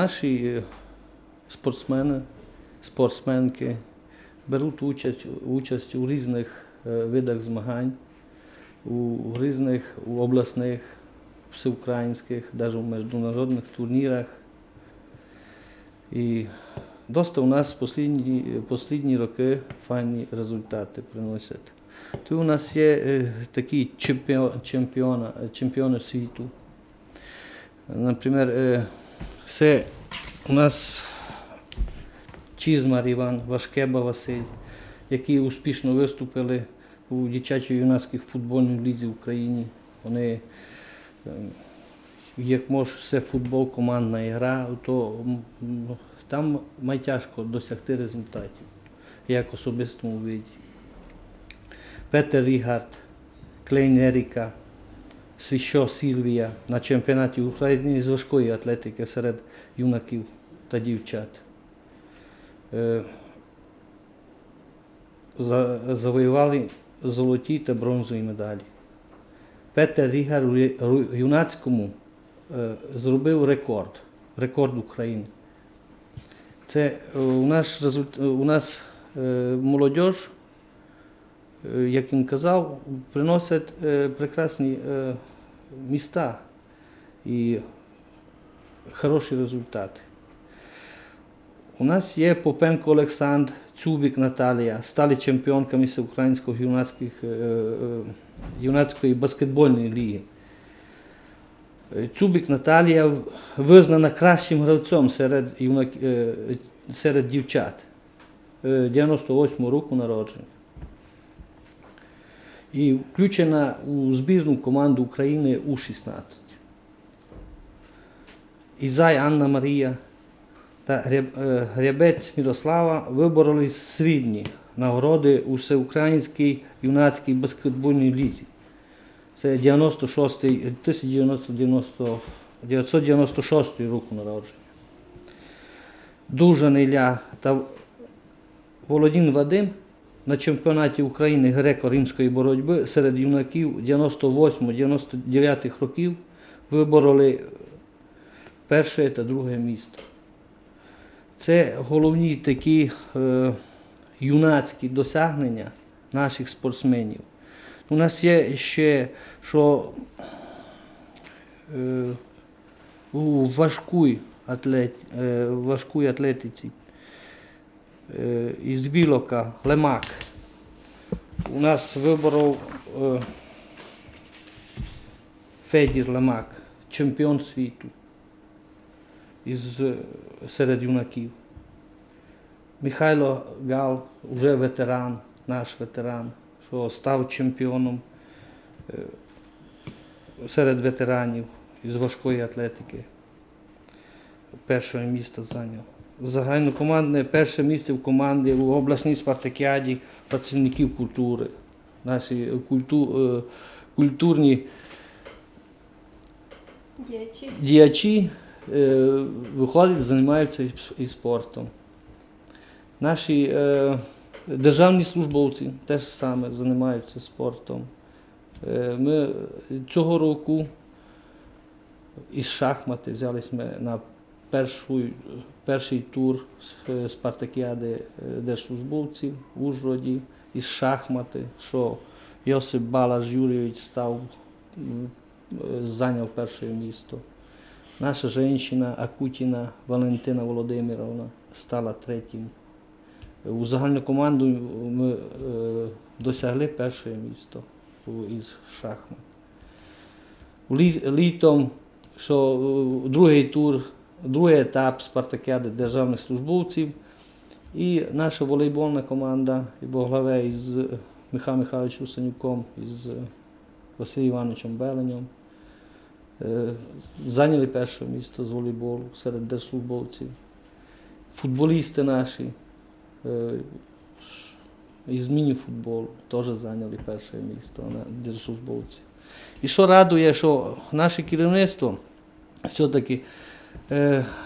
наші е, спортсмени, спортсменки беруть участь, участь у різних е, видах змагань, у, різних у обласних, всеукраїнських, навіть у міжнародних турнірах. І доста у нас останні, останні роки файні результати приносять. Тут у нас є е, такі чемпіо- чемпіона, чемпіони світу. Наприклад, е, це у нас Чізмар Іван, Вашкеба Василь, які успішно виступили у дитячій юнацькій футбольній лізі в Україні. Вони, е, як може, це футбол, командна гра, то там найтяжко досягти результатів, як особистому виді. Петер Рігард, Клейн Еріка, Свіщо Сільвія на чемпіонаті України з важкої атлетики серед юнаків та дівчат. Завоювали золоті та бронзові медалі. Петер Рігар у юнацькому зробив рекорд, рекорд України. Це у нас, у нас молодь, як він казав, приносять е, прекрасні е, міста і хороші результати. У нас є Попенко Олександр, Цубік Наталія, стали чемпіонками всеукраїнської юнацьких, е, е, юнацької баскетбольної ліги. Е, Цубік Наталія визнана кращим гравцем серед, юнак, е, серед дівчат. Е, 98 року народження. І включена у збірну команду України У-16. Ізай Анна Марія та е, Гребець Мірослава вибороли срібні нагороди у всеукраїнській юнацькій баскетбольній лізі. Це 96 1996 року народження. Дужан Ілля та Володін Вадим на чемпіонаті України греко-римської боротьби серед юнаків 98-99 років вибороли перше та друге місто. Це головні такі е, юнацькі досягнення наших спортсменів. У нас є ще, що е, у важкій, атлет, е, важкій атлетиці із Вілока Лемак. У нас виборов е, Федір Лемак, чемпіон світу із е, серед юнаків. Михайло Гал, вже ветеран, наш ветеран, що став чемпіоном е, серед ветеранів із важкої атлетики. Перше місце зайняв. Загальнокомандне перше місце в команді у обласній спартакіаді працівників культури. Наші культу, е, культурні Діячі. діячі е, виходять, займаються і, спортом. Наші е, державні службовці теж саме займаються спортом. Ми цього року із шахмати взялись ми на першу, перший тур е, спартакіади е, держслужбовців в Ужгороді із шахмати, що Йосип Балаш Юрійович став, е, зайняв перше місто. Наша жінка Акутіна Валентина Володимировна стала третім. У загальну команду ми е, досягли перше місто із шахмат. Літом, що е, другий тур, другий етап спартакіади державних службовців. І наша волейбольна команда во главе із Михайлом Михайловичем Санюком, із Василем Івановичем Беленем. Е, Зайняли перше місце з волейболу серед держслужбовців. Футболісти наші е, із міні-футболу теж зайняли перше місце на держслужбовців. І що радує, що наше керівництво все-таки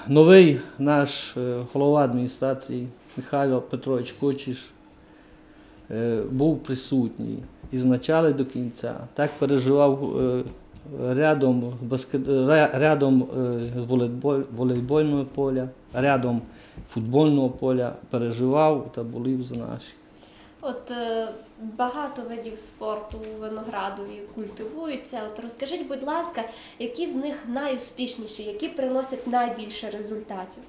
новий наш е, голова адміністрації Михайло Петрович Кочіш е, був присутній із начала до кінця. Так переживав е, рядом, рядом е, волейбольного поля, рядом футбольного поля переживав та болів за наші. От е, багато видів спорту у Виноградові культивуються. От розкажіть, будь ласка, які з них найуспішніші, які приносять найбільше результатів?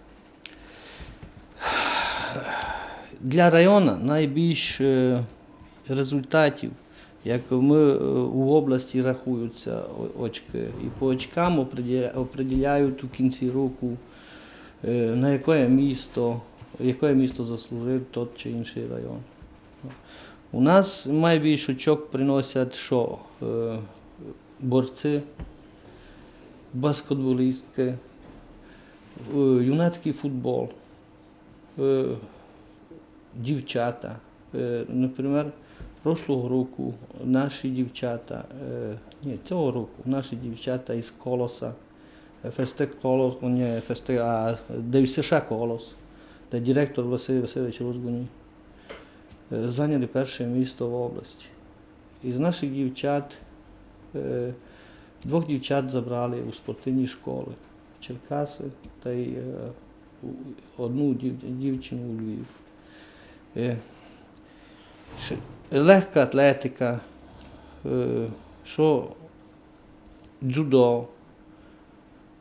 Для району найбільш е, результатів, як ми е, у області рахуються очки, і по очкам определяють у кінці року, е, на яке місто, яке місто заслужив тот чи інший район. У нас найбільше очок приносять що? Е, Борці, баскетболістки, е, юнацький футбол. е, дівчата. Наприклад, прошлого року наші дівчата, ні, цього року наші дівчата із Колоса, Фестек Колос, не Фестек, а ДЮСШ Колос, де директор Василь Васильович Розгуні, е, зайняли перше місто в області. Із наших дівчат, е, двох дівчат забрали у спортивні школи Черкаси та й е, одну дівчину у Львів. Е, Легка атлетика, е, що дзюдо.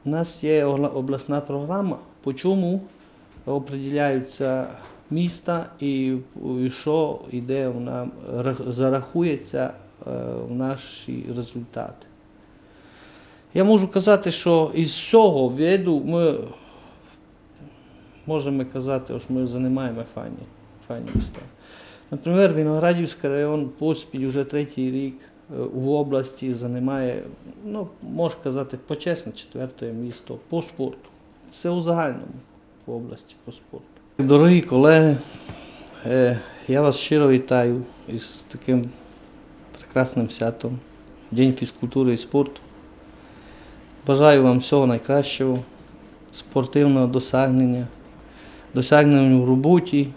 У нас є обласна програма, по чому определяються міста і, що йде в нам, зарахується е, в наші результати. Я можу казати, що із цього виду ми можемо казати, що ми займаємо файні, файні міста. Наприклад, Виноградівський район поспіль вже третій рік е, в області займає, ну, можна казати, почесне четверте місто по спорту. Це у загальному в області по спорту. Дорогі колеги, е, я вас щиро вітаю із таким прекрасним святом, День фізкультури і спорту. Бажаю вам всього найкращого, спортивного досягнення, досягнення в роботі,